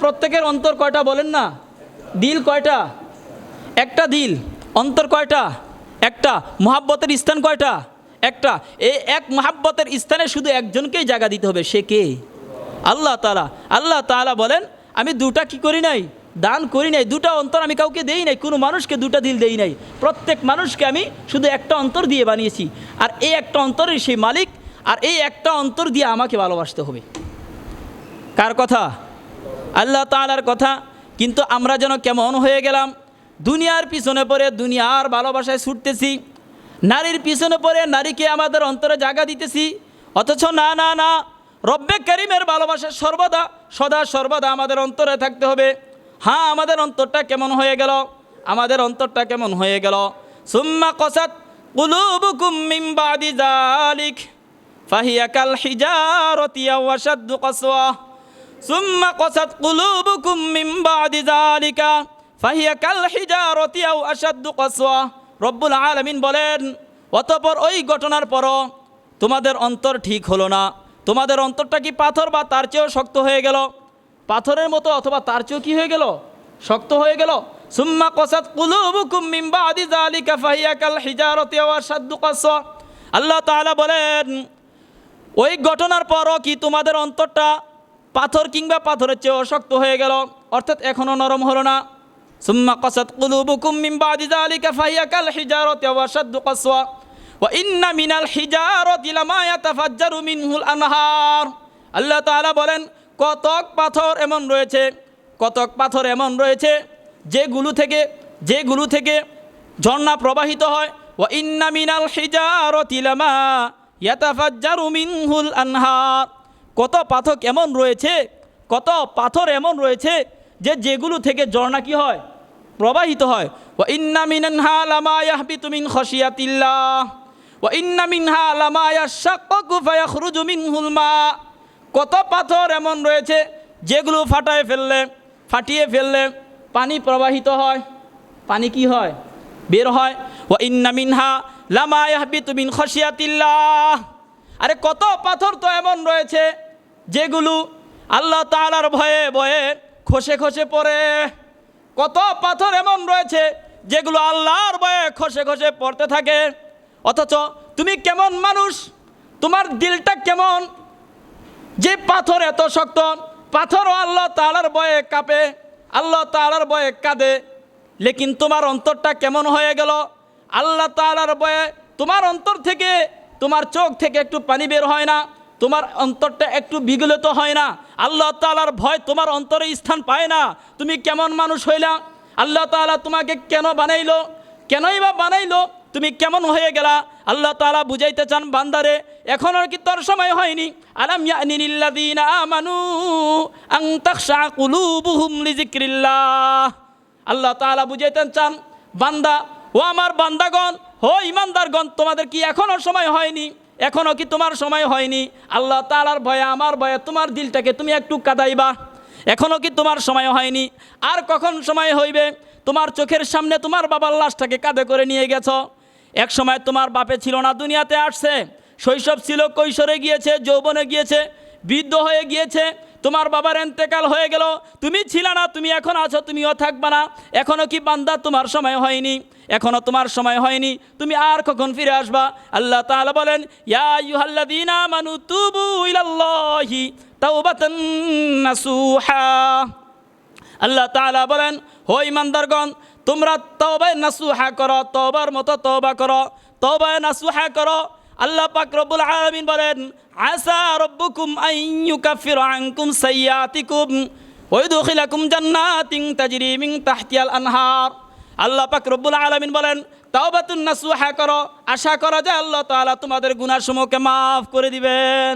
প্রত্যেকের অন্তর কয়টা বলেন না? দিল কয়টা? একটা দিল। অন্তর কয়টা? একটা। মহাব্বতের স্থান কয়টা? একটা। এই এক মহাব্বতের স্থানে শুধু একজনকেই জায়গা দিতে হবে, সে কে? আল্লাহ তালা আল্লাহ তালা বলেন, আমি দুটা কি করি নাই? দান করি নাই। দুটা অন্তর আমি কাউকে দেই নাই। কোনো মানুষকে দুটা দিল দেই নাই। প্রত্যেক মানুষকে আমি শুধু একটা অন্তর দিয়ে বানিয়েছি। আর এই একটা অন্তরের সেই মালিক, আর এই একটা অন্তর দিয়ে আমাকে ভালোবাসতে হবে। কার কথা? আল্লাহ তালার কথা, কিন্তু আমরা যেন কেমন হয়ে গেলাম। দুনিয়ার পিছনে পড়ে দুনিয়ার ভালোবাসায় ছুটতেছি। নারীর পিছনে পড়ে নারীকে আমাদের অন্তরে জায়গা দিতেছি। অথচ না না না, রব্বে করিমের ভালোবাসা সর্বদা, সদা সর্বদা আমাদের অন্তরে থাকতে হবে। হ্যাঁ আমাদের অন্তরটা কেমন হয়ে গেল? আমাদের অন্তরটা কেমন হয়ে গেল? সুম্মা কসাত কুলুবুকুম জালিক ফাহিয়া কাল হিজারতি আও আশাদ্দু কসওয়া। ثم قست قلوبكم من بعد ذلك فهي كالحجارة أو أشد قسوة রব্বুল আলামিন বলেন অতপর ওই ঘটনার পরও তোমাদের অন্তর ঠিক হলো না তোমাদের অন্তরটা কি পাথর বা তার চেয়েও শক্ত হয়ে গেল পাথরের মতো অথবা তার চেয়েও কি হয়ে গেল শক্ত হয়ে গেল সুম্মা কসাত কুলুবুকুম মিন বাদি যালিকা ফাহিয়া কাল হিজারতি ওয়া আশাদ্দু কাসওয়া আল্লাহ তাআলা বলেন ওই ঘটনার পরও কি তোমাদের অন্তরটা পাথর কিংবা পাথরের চেয়েও শক্ত হয়ে গেল। অর্থাৎ এখনও নরম হলো না। সুম্মা কসাত কুলুবুকুম মিন বাদি যালিকা ফাহিয়া কাল হিজারতি ওয়া আশাদ্দু কাসওয়া। ওয়া ইন্না মিনাল হিজারতি লামা ইয়াতাফাজ্জারু মিনহুল আনহার। আল্লাহ তাআলা বলেন, কতক পাথর এমন রয়েছে, কতক পাথর এমন রয়েছে, যেগুলো থেকে যেগুলো থেকে ঝর্ণা প্রবাহিত হয়। ওয়া ইন্না মিনাল হিজারতি লামা ইয়াতাফাজ্জারু মিনহুল আনহার। কত পাথর এমন রয়েছে, কত পাথর এমন রয়েছে যে যেগুলো থেকে ঝর্ণা কি হয়? প্রবাহিত হয়। মিনহুল মা। কত পাথর এমন রয়েছে যেগুলো ফাটায় ফেললে, ফাটিয়ে ফেললে পানি প্রবাহিত হয়। পানি কি হয়? বের হয়। ওয়া ইন্না মিনহা লামা তুমিন মিন খশিয়াতিল্লাহ। আরে কত পাথর তো এমন রয়েছে যেগুলো আল্লাহ তাআলার ভয়ে ভয়ে খসে খসে পড়ে। কত পাথর এমন রয়েছে যেগুলো আল্লাহর ভয়ে খসে খসে পড়তে থাকে। অথচ তুমি কেমন মানুষ? তোমার দিলটা কেমন? যে পাথর এত শক্ত, পাথরও আল্লাহ তালার বয়ে কাঁপে, আল্লাহ তালার বয়ে কাঁদে। লেকিন তোমার অন্তরটা কেমন হয়ে গেল? আল্লাহ তালার বয়ে তোমার অন্তর থেকে, তোমার চোখ থেকে একটু পানি বের হয় না? তোমার অন্তরটা একটু বিগলিত হয় না। আল্লাহ তালার ভয় তোমার অন্তরে স্থান পায় না। তুমি কেমন মানুষ হইলা? আল্লাহ তালা তোমাকে কেন বানাইলো? কেনই বা বানাইলো? তুমি কেমন হয়ে গেলা? আল্লাহ তাআলা বুঝাইতে চান, বান্দারে এখন আর কি তোর সময় হয়নি? আল্লাহ তাআলা বুঝাইতে চান, বান্দা, ও আমার বান্দাগণ হো ইমানদারগণ, তোমাদের কি এখনও সময় হয়নি? এখনও কি তোমার সময় হয়নি? আল্লাহ তালার ভয়ে, আমার ভয়ে, তোমার দিলটাকে তুমি একটু কাদাইবা। এখনও কি তোমার সময় হয়নি? আর কখন সময় হইবে? তোমার চোখের সামনে তোমার বাবার লাশটাকে কাঁধে করে নিয়ে গেছ। এক সময় তোমার বাপে ছিল না, দুনিয়াতে আসছে। শৈশব ছিল, কৈশোরে গিয়েছে, যৌবনে গিয়েছে, বৃদ্ধ হয়ে গিয়েছে। তোমার বাবার এন্তেকাল হয়ে গেল। তুমি ছিল না, তুমি এখন আছো, তুমিও থাকবা না। এখনও কি বান্দা তোমার সময় হয়নি? এখনও তোমার সময় হয়নি। তুমি আর কখন ফিরে আসবা? আল্লাহ তাআলা বলেন, ইয়া আমানু তুবু আল্লাহ তাআলা বলেন, হো ইমানদারগণ তোমরা তবায় নাসুহা করো তবার মতো তবা করো। তবায় নাসুহা করো আল্লাহ পাক রব্বুল আলামিন বলেন, আসা রব্বুকুম আন ইউকাফির আনকুম সাইয়াতিকুম ওয়া ইউদখিলাকুম জান্নাতিন তাজরি মিন তাহতিহাল আনহার। আল্লাহ পাক রব্বুল আলামিন বলেন, তাওবাতুন নাসুহা করো, আশা করো যে আল্লাহ তাআলা তোমাদের গুনাহসমূহকে মাফ করে দিবেন।